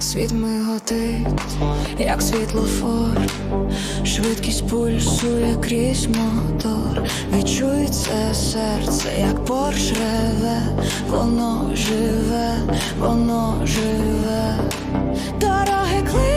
світ миготить, як світлофор, швидкість пульсує крізь мотор, відчується серце, як порш реве, воно живе, воно живе, дороги кличуть,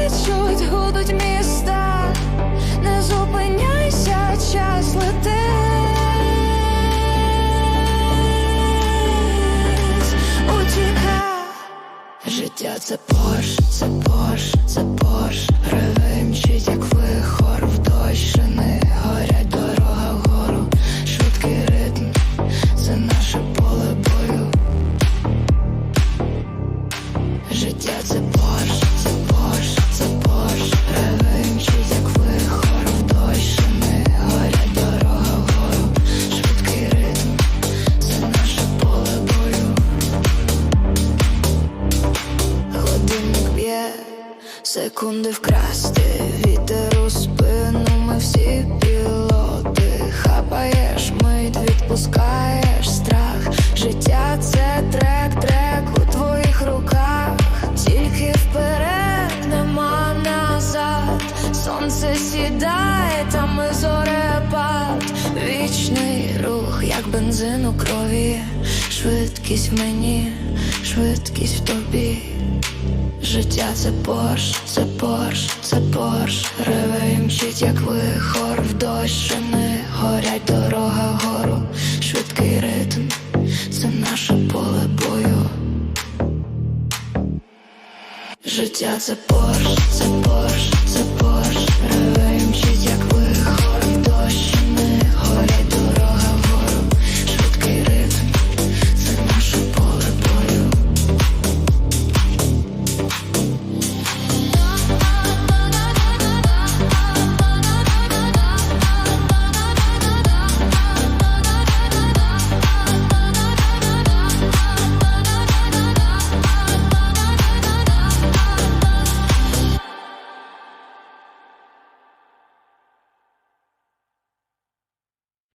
це порш, це порш, це порш. Ревенчить, як вихор в дощ. Шини горять дорога вгору. Швидкий ритм, це наше поле бою. Життя це порш, секунди вкрасти, вітер у спину, ми всі пілоти, хапаєш мить, відпускаєш страх. Життя це трек, трек у твоїх руках, тільки вперед, нема назад. Сонце сідає, та ми зорепад, вічний рух, як бензин у крові, швидкість в мені, швидкість в тобі. Життя це порш, це порш, це порш. Реве мчить, як вихор в дощ Шини горять. Дорога вгору Швидкий ритм, це наше поле бою. Життя це порш, це порш,